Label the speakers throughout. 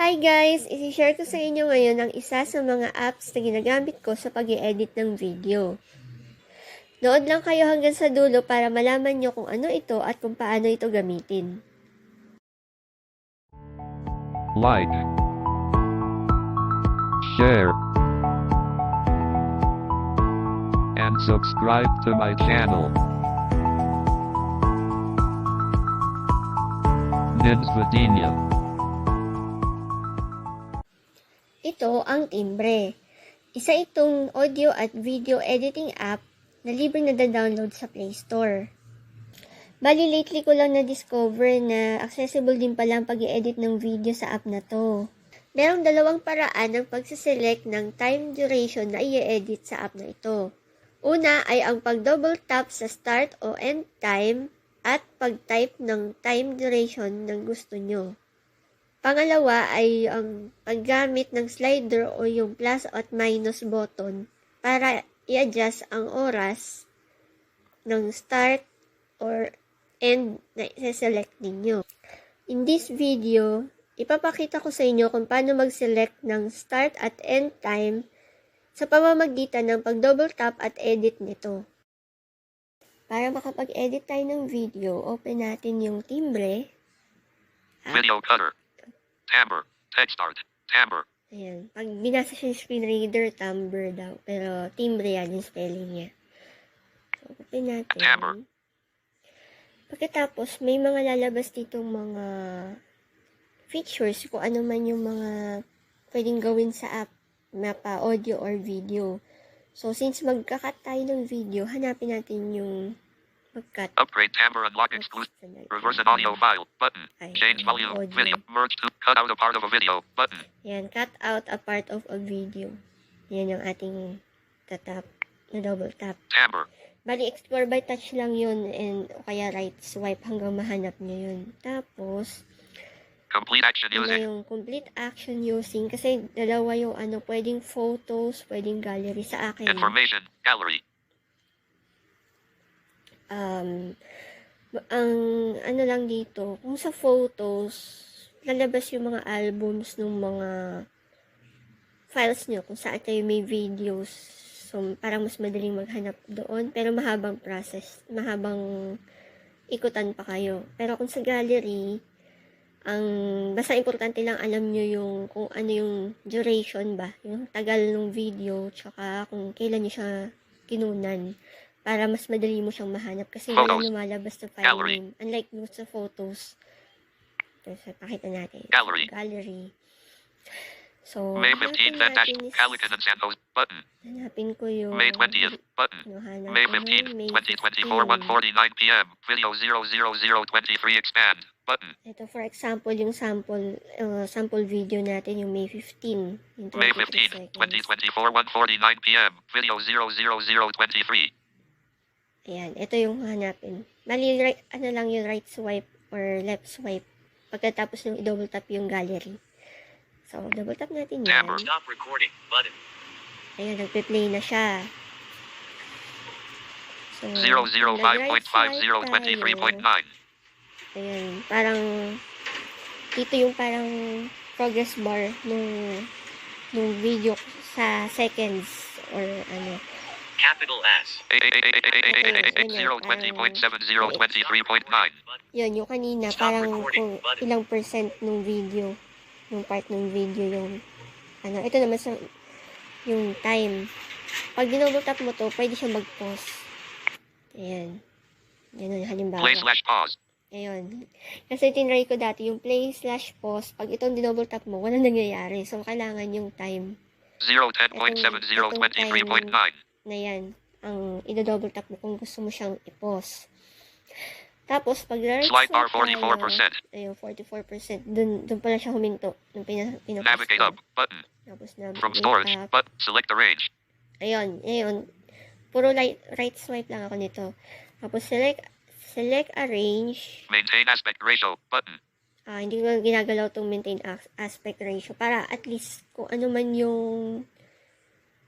Speaker 1: Hi guys! Isishare ko sa inyo ngayon ang isa sa mga apps na ginagamit ko sa pag edit ng video. Nood lang kayo hanggang sa dulo para malaman nyo kung ano ito at kung paano ito gamitin.
Speaker 2: like, share, and subscribe to my channel. Nins Videnia.
Speaker 1: Ito ang Timbre. Isa itong audio at video editing app na libreng nada-download sa Play Store. Bali, lately ko lang na-discover na accessible din pala ang pag edit ng video sa app na to. Merong dalawang paraan ng pagsiselect ng time duration na i-edit sa app na ito. Una ay ang pag-double tap sa start o end time at pag-type ng time duration ng gusto nyo. Pangalawa ay ang paggamit ng slider o yung plus at minus button para i-adjust ang oras ng start or end na i-select ninyo. In this video, ipapakita ko sa inyo kung paano mag-select ng start at end time sa pamamagitan ng pag-double tap at edit nito. Para makapag-edit tayo ng video, open natin yung timbre.
Speaker 3: Video cutter. Timbre. Text art. Timbre.
Speaker 1: Ayan. Pag binasa siya yung screen reader, timbre daw. Pero timbre yan yung spelling niya. So, open natin.
Speaker 3: Timbre.
Speaker 1: Pagkatapos, may mga lalabas ditong mga features kung ano man yung mga pwedeng gawin sa app, mapa audio or video. So, since magkakat tayo ng video, hanapin natin yung mag-cut.
Speaker 3: Upgrade timbre unlock exclusive. Reverse an audio file. Button.
Speaker 1: Ay,
Speaker 3: Change volume.
Speaker 1: audio.
Speaker 3: Video. Merge to cut out a part of a video. Button.
Speaker 1: Yan, cut out a part of a video. Yan yung ating tatap, na double tap.
Speaker 3: Timbre.
Speaker 1: Bali, explore by touch lang yun and kaya right swipe hanggang mahanap nyo yun. Tapos,
Speaker 3: Complete action using.
Speaker 1: yung complete action using kasi dalawa yung ano, pwedeng photos, pwedeng gallery sa akin.
Speaker 3: Information. Gallery.
Speaker 1: Um, ang ano lang dito, kung sa photos, lalabas yung mga albums ng mga files nyo kung saan kayo may videos. So, parang mas madaling maghanap doon. Pero mahabang process. Mahabang ikutan pa kayo. Pero kung sa gallery, ang basta importante lang alam nyo yung kung ano yung duration ba, yung tagal ng video, tsaka kung kailan nyo siya kinunan para mas madali mo siyang mahanap kasi yun
Speaker 3: Photos.
Speaker 1: yung lumalabas na file
Speaker 3: Gallery.
Speaker 1: name. Unlike mo sa photos. Ito, pakita natin.
Speaker 3: Gallery.
Speaker 1: Gallery. So,
Speaker 3: May
Speaker 1: hanapin
Speaker 3: 15th and dash.
Speaker 1: natin is-
Speaker 3: Calican and Santos. Button.
Speaker 1: Hanapin ko yung...
Speaker 3: May 20th. Button.
Speaker 1: Ano,
Speaker 3: May
Speaker 1: ko ng
Speaker 3: 15th,
Speaker 1: May
Speaker 3: 2024,
Speaker 1: 15.
Speaker 3: 149 p.m. Video 00023 expand. Button.
Speaker 1: Ito, for example, yung sample uh, sample video natin, yung May 15. Yung
Speaker 3: May
Speaker 1: 23
Speaker 3: 15th,
Speaker 1: seconds.
Speaker 3: 2024, 149 p.m. Video 00023.
Speaker 1: Ayan, ito yung hanapin. Mali, right, ano lang yung right swipe or left swipe. Pagkatapos nung i-double tap yung gallery. So, double tap natin yan.
Speaker 3: Timbre.
Speaker 4: Stop recording button.
Speaker 1: Ayan, nagpe-play na siya. So, nag-right swipe
Speaker 3: 005.5023.9.
Speaker 1: tayo. Ayan, parang dito yung parang progress bar nung nung video sa seconds or ano.
Speaker 4: Capital S.
Speaker 3: 020.7023.9.
Speaker 1: Yun, yung kanina,
Speaker 4: Stop
Speaker 1: parang kung ilang percent nung video, nung part nung video yung, ano, ito naman sa, yung time. Pag tap mo to, pwede siya mag-pause. Ayan. Yan yung halimbawa.
Speaker 3: Play slash pause.
Speaker 1: Ayun. Kasi tinry ko dati, yung play slash pause, pag itong dinouble tap mo, walang nangyayari. So, kailangan yung time
Speaker 3: 010.7023.9.
Speaker 1: na yan ang i-double tap mo kung gusto mo siyang i-pause. Tapos, pag right
Speaker 3: Slide bar
Speaker 1: swipe
Speaker 3: 44%.
Speaker 1: tayo, ayun, 44%. Dun, dun pala siya huminto. Nung pina, pina
Speaker 3: Navigate up. Button.
Speaker 1: Tapos na,
Speaker 3: From storage. But select the range.
Speaker 1: Ayun, ayun. Puro right, right swipe lang ako nito. Tapos, select, select a range.
Speaker 3: Maintain aspect ratio. Button.
Speaker 1: Ah, hindi ko ginagalaw tong maintain as- aspect ratio para at least kung ano man yung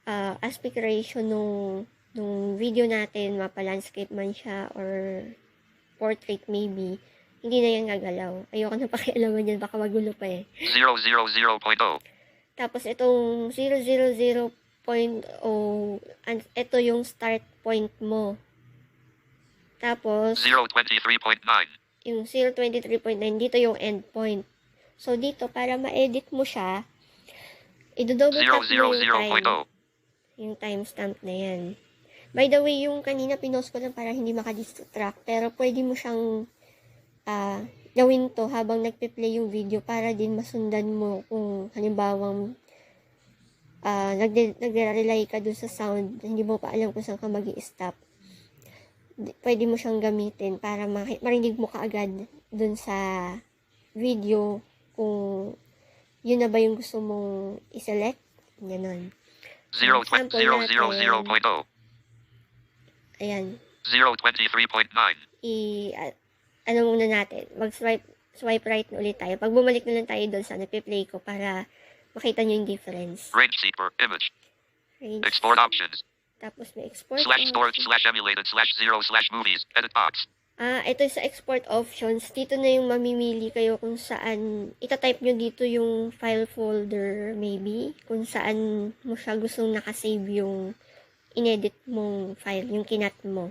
Speaker 1: ah, aspect ratio nung nung video natin, mapa landscape man siya or portrait maybe, hindi na yan gagalaw. Ayoko na pakialaman yan, baka magulo pa eh.
Speaker 3: 000.0.
Speaker 1: Tapos itong 000.0, an- ito yung start point mo. Tapos,
Speaker 3: 023.9.
Speaker 1: yung 023.9, dito yung end point. So, dito, para ma-edit mo siya, idodouble tap mo yung time.
Speaker 3: 000.0.
Speaker 1: Yung timestamp na yan. By the way, yung kanina pinost ko lang para hindi makadistract, pero pwede mo siyang ah, gawin to habang nagpe-play yung video para din masundan mo kung halimbawang ah, nagde- nagre-rely ka dun sa sound, hindi mo pa alam kung saan ka mag stop pwede mo siyang gamitin para marinig mo kaagad dun sa video kung yun na ba yung gusto mong iselect. Ganon.
Speaker 3: 0
Speaker 1: Sample
Speaker 3: 000.0.
Speaker 1: Ayan.
Speaker 3: 023.9.
Speaker 1: I, ano muna natin, mag-swipe swipe right na ulit tayo. Pag bumalik na lang tayo doon sa nagpe-play ko para makita nyo yung difference.
Speaker 3: Range seeker. Image.
Speaker 1: Range.
Speaker 3: Export options.
Speaker 1: Tapos may export.
Speaker 3: Slash storage slash emulated slash zero slash movies. Edit box.
Speaker 1: Ah, ito sa export options. Dito na yung mamimili kayo kung saan, itatype nyo dito yung file folder maybe, kung saan mo siya gustong nakasave yung inedit mong file, yung kinat mo.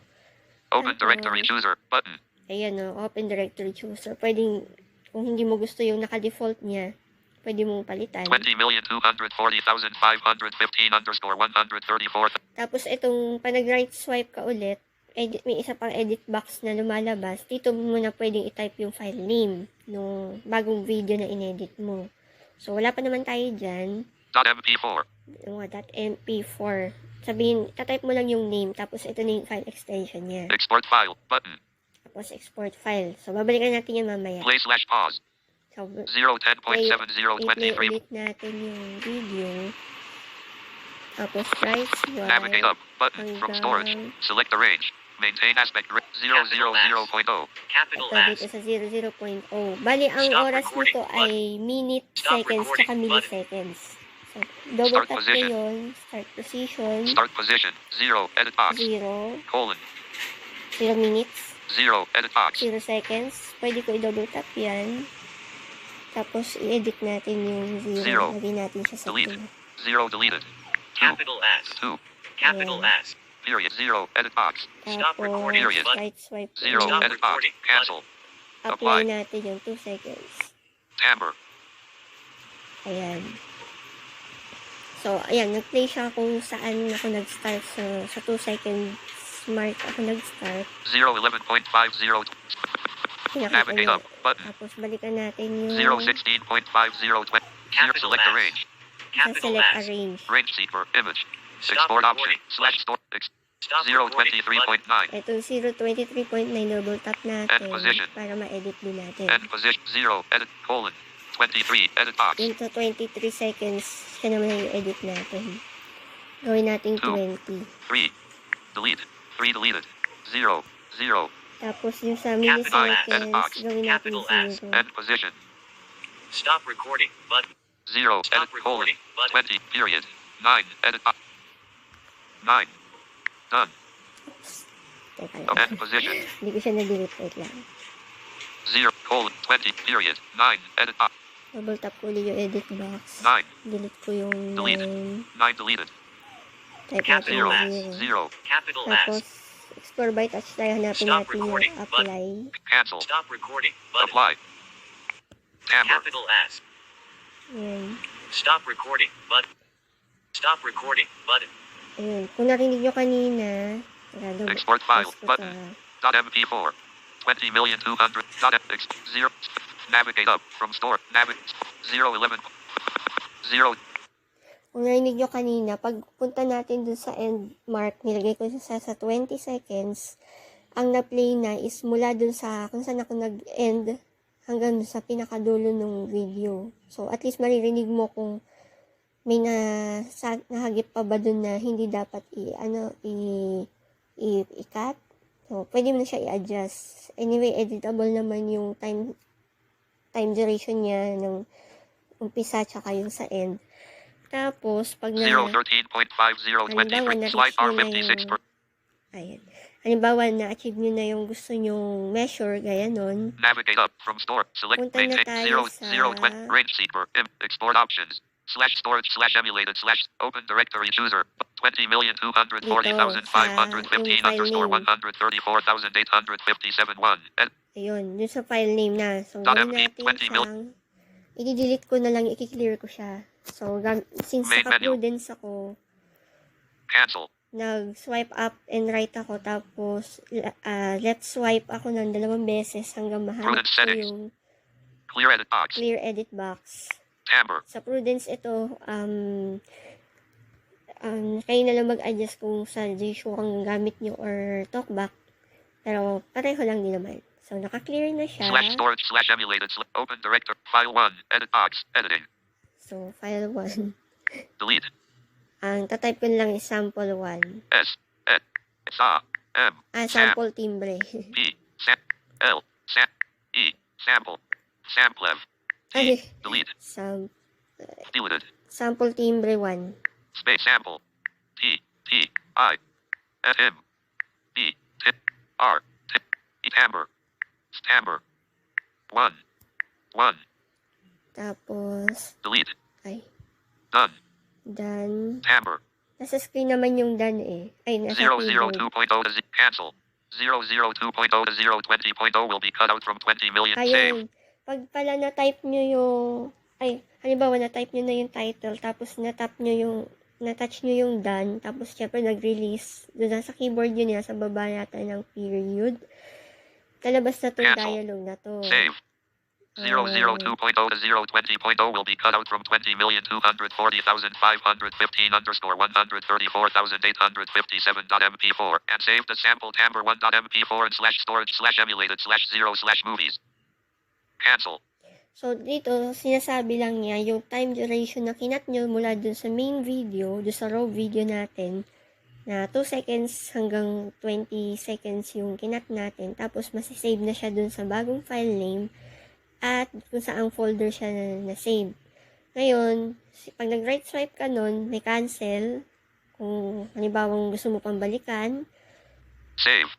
Speaker 3: Open directory chooser. Button.
Speaker 1: Ayan o, open directory chooser. Pwedeng, kung hindi mo gusto yung naka-default niya, pwede mong palitan.
Speaker 3: 20,240,515 underscore 134.
Speaker 1: Tapos itong pa nag-right swipe ka ulit, edit, may isa pang edit box na lumalabas. Dito mo na pwedeng i-type yung file name nung bagong video na inedit mo. So, wala pa naman tayo dyan.
Speaker 3: .mp4.
Speaker 1: Yung mga .mp4. Sabihin, tatype mo lang yung name, tapos ito na yung file extension niya.
Speaker 3: Export file. Button.
Speaker 1: Tapos export file. So, babalikan natin yan mamaya.
Speaker 3: Play slash pause.
Speaker 1: So,
Speaker 3: 010.7023.
Speaker 1: i-play ulit natin yung video. Tapos, right
Speaker 3: Navigate
Speaker 1: swipe.
Speaker 3: up. Button. From storage. Select the range. Maintain aspect rate. 000.0.
Speaker 4: Capital
Speaker 1: Ito
Speaker 4: S.
Speaker 1: dito sa 00.0. Bali, ang
Speaker 4: Stop
Speaker 1: oras nito ay minute,
Speaker 4: Stop
Speaker 1: seconds, tsaka milliseconds. So, double
Speaker 3: Start
Speaker 1: tap
Speaker 3: position.
Speaker 1: yun. Start position.
Speaker 3: Start position. 0. Edit box.
Speaker 1: 0.
Speaker 3: Colon.
Speaker 1: 0 minutes.
Speaker 3: 0. Edit box.
Speaker 1: 0 seconds. Pwede ko i-double tap yan. Tapos, i-edit natin yung 0.
Speaker 3: Zero.
Speaker 1: Lagyan natin siya sa
Speaker 3: Delete.
Speaker 1: 2.
Speaker 3: 0 deleted. 2.
Speaker 4: Capital S.
Speaker 3: 2.
Speaker 4: Capital. S.
Speaker 3: Period. 0. Edit box.
Speaker 4: Stop recording.
Speaker 3: Period.
Speaker 1: right swipe
Speaker 3: 0.
Speaker 4: Stop
Speaker 3: Edit box.
Speaker 4: recording.
Speaker 3: Cancel.
Speaker 1: Apply
Speaker 3: apply.
Speaker 1: natin yung 2 seconds.
Speaker 3: Timbre.
Speaker 1: Ayan. So, ayan, nag-play siya kung saan ako nag-start. So, sa 2 seconds mark ako nag-start.
Speaker 3: 011.50. Navigate up. Button.
Speaker 1: Tapos, balikan natin yung
Speaker 3: 016.50. Zero. Select the range.
Speaker 1: sa
Speaker 4: Capital
Speaker 1: select arrange.
Speaker 3: Range seeker. Image.
Speaker 4: Stop
Speaker 3: Export option. Slash store. Ex-
Speaker 4: Stop recording. Button.
Speaker 3: 023.9.
Speaker 1: Itong 023.9 double tap natin para ma-edit din natin.
Speaker 3: End position. 0. Edit. Colon. 23. Edit box.
Speaker 1: Into 23 seconds, siya naman yung edit natin. Gawin natin
Speaker 3: Two.
Speaker 1: 20.
Speaker 3: 3. Delete. 3 deleted. 0. 0.
Speaker 1: Tapos yung sa milliseconds, gawin natin
Speaker 4: Capital S.
Speaker 1: 0.
Speaker 3: End position.
Speaker 4: Stop recording. Button.
Speaker 3: 0.
Speaker 4: Stop
Speaker 3: Edit. Colon.
Speaker 4: recording. Button.
Speaker 3: 20. Period. 9. Edit box. 9. Done.
Speaker 1: Teka
Speaker 3: End position.
Speaker 1: Hindi ko siya na-delete. Wait lang.
Speaker 3: 0. Colon. 20. Period. 9. Edit box.
Speaker 1: Double tap ko ulit yung edit box.
Speaker 3: 9.
Speaker 1: Delete ko yung
Speaker 3: Delete.
Speaker 1: 9.
Speaker 3: 9 deleted.
Speaker 1: Type
Speaker 4: Capital S.
Speaker 1: 0.
Speaker 3: 0.
Speaker 4: Capital
Speaker 1: Tapos,
Speaker 4: S.
Speaker 1: explore by touch tayo. Hanapin
Speaker 4: Stop
Speaker 1: natin yung
Speaker 4: recording.
Speaker 1: apply.
Speaker 3: Cancel.
Speaker 4: Stop recording. Button.
Speaker 3: Apply. Timbre.
Speaker 4: Capital S.
Speaker 1: Ayan.
Speaker 4: Stop recording. Button. Stop recording. Button.
Speaker 1: Ayun. Kung narinig nyo kanina, double-
Speaker 3: Export file. Button.
Speaker 1: to, ah.
Speaker 3: .mp4. 20,200. Dot X. 0. Navigate up. From store. Navigate. 011. 0.
Speaker 1: Kung narinig nyo kanina, pagpunta natin dun sa end mark, nilagay ko siya sa 20 seconds, ang na-play na is mula dun sa, kung saan ako nag-end, hanggang sa pinakadulo ng video. So, at least maririnig mo kung may na, sa, nahagip pa ba dun na hindi dapat i, ano, i, i, i-cut. So, pwede mo na siya i-adjust. Anyway, editable naman yung time, time duration niya ng umpisa tsaka yung sa end. Tapos, pag na,
Speaker 3: 013.50.
Speaker 1: Halimbawa,
Speaker 3: 23. Slide
Speaker 1: na-reach
Speaker 3: R
Speaker 1: mo na
Speaker 3: 56.
Speaker 1: yung-
Speaker 3: Per.
Speaker 1: ayan, halimbawa na-achieve nyo na yung gusto nyong measure, gaya nun.
Speaker 3: Navigate up from store. Select
Speaker 1: Punta na tayo
Speaker 3: 0,
Speaker 1: sa-
Speaker 3: 0, 20, range seeker, export options. Slash storage slash emulated slash open directory chooser. 20,240,515
Speaker 1: file
Speaker 3: underscore
Speaker 1: name.
Speaker 3: 134,857 1. And
Speaker 1: Ayun, dun sa file name na. So, gawin natin
Speaker 3: 20 mil-
Speaker 1: siyang, i-delete ko na lang, i-clear ko siya. So, since naka-prudence ako,
Speaker 3: cancel.
Speaker 1: nag-swipe up and right ako, tapos uh, left swipe ako ng dalawang beses hanggang mahanap ko yung
Speaker 3: Clear edit box.
Speaker 1: clear edit box. Sa Prudence ito, um, um, kayo na lang mag-adjust kung sa ratio ang gamit nyo or talkback. Pero pareho lang din naman. So, naka-clear na siya.
Speaker 3: Slash storage slash emulated sl- open director. File 1. Edit box. Editing.
Speaker 1: So, file 1.
Speaker 3: Delete.
Speaker 1: Ang tatype ko lang is sample 1.
Speaker 3: S. E. S. A. M.
Speaker 1: Ah,
Speaker 3: Sam.
Speaker 1: sample timbre.
Speaker 3: P. Sam. L. Sam. E. Sample. Samplev. T. Delete.
Speaker 1: sam
Speaker 3: Deleted.
Speaker 1: sample timbre 1.
Speaker 3: Space sample. T. T. I. F. M. B. T. R. T. E. Timbre. Timbre. 1. 1.
Speaker 1: Tapos,
Speaker 3: Delete.
Speaker 1: ay,
Speaker 3: Done.
Speaker 1: done.
Speaker 3: Timbre.
Speaker 1: Nasa screen naman yung done eh. Ay, nasa keyboard.
Speaker 3: 002.0 to z- cancel. 002.0 to 020.0 will be cut out from 20 million. Save.
Speaker 1: Pag pala na-type nyo yung, ay, halimbawa na-type nyo na yung title, tapos na-tap nyo yung, na-touch nyo yung done, tapos syempre nag-release, doon sa keyboard yun, nasa baba yata ng period. Talabas na tong
Speaker 3: Cancel.
Speaker 1: dialogue na to.
Speaker 3: Save.
Speaker 1: Ah,
Speaker 3: 002.0 to 020.0 will be cut out from 20,240,515 underscore 134,857.mp4 and save the sample timbre 1.mp4 and slash storage slash emulated slash 0 slash movies. Cancel.
Speaker 1: So, dito, sinasabi lang niya, yung time duration na kinat nyo mula dun sa main video, dun sa raw video natin, na 2 seconds hanggang 20 seconds yung kinat natin, tapos masisave na siya dun sa bagong file name, at kung saang folder siya na, na-save. Ngayon, si- pag nag-right swipe ka nun, may cancel, kung halimbawa gusto mo pang balikan,
Speaker 3: Save.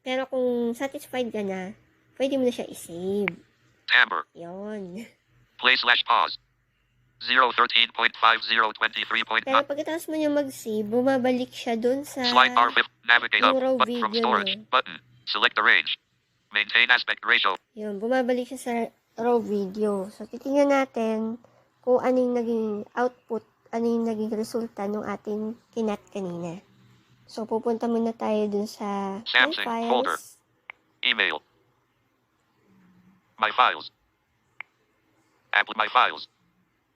Speaker 1: pero kung satisfied ka na, pwede mo na siya i-save.
Speaker 3: Timbre.
Speaker 1: Yon.
Speaker 3: Play slash pause. 013.5023.
Speaker 1: Pero pagkatapos mo niya mag-save, bumabalik siya dun sa...
Speaker 3: Slide bar 5. Navigate up. Button from storage.
Speaker 1: niya.
Speaker 3: Button. Select the range. Maintain aspect ratio.
Speaker 1: Yun, bumabalik siya sa raw video. So, titingnan natin kung ano yung naging output, ano yung naging resulta ng ating kinat kanina. So, pupunta muna tayo dun sa
Speaker 3: Samsung folder. Email. My files. Apple my files.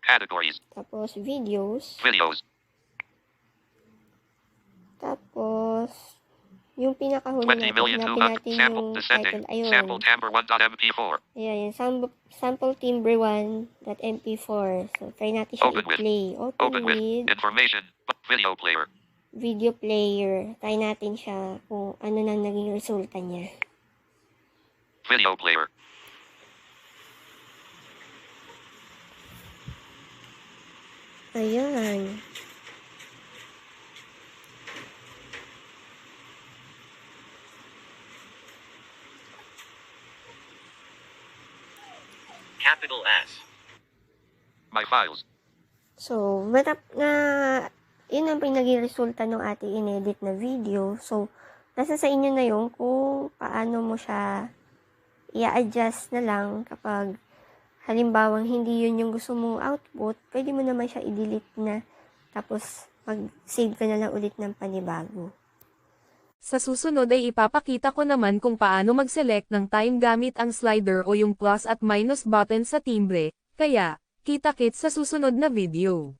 Speaker 3: Categories.
Speaker 1: Tapos, videos.
Speaker 3: Videos.
Speaker 1: Tapos, yung pinakahuli
Speaker 3: 20
Speaker 1: natin, hanapin
Speaker 3: 200.
Speaker 1: natin
Speaker 3: Sample.
Speaker 1: yung title. Ayun.
Speaker 3: Sample timbre 1.mp4.
Speaker 1: Ayan, yung sample, sample timbre 1.mp4. So, try natin siya
Speaker 3: Open with.
Speaker 1: i-play. Open,
Speaker 3: Open with.
Speaker 1: with
Speaker 3: Information. Video player.
Speaker 1: video player. Try natin siya kung ano na naging resulta niya.
Speaker 3: Video player.
Speaker 1: Ayan.
Speaker 4: Capital S.
Speaker 3: My files.
Speaker 1: So, matap na, yun ang pinaging resulta ng ating inedit na video. So, nasa sa inyo na yun kung paano mo siya i-adjust na lang kapag halimbawang hindi yun yung gusto mong output, pwede mo naman siya i-delete na tapos mag-save ka na lang ulit ng panibago.
Speaker 5: Sa susunod ay ipapakita ko naman kung paano mag-select ng time gamit ang slider o yung plus at minus button sa timbre, kaya, kita-kits sa susunod na video.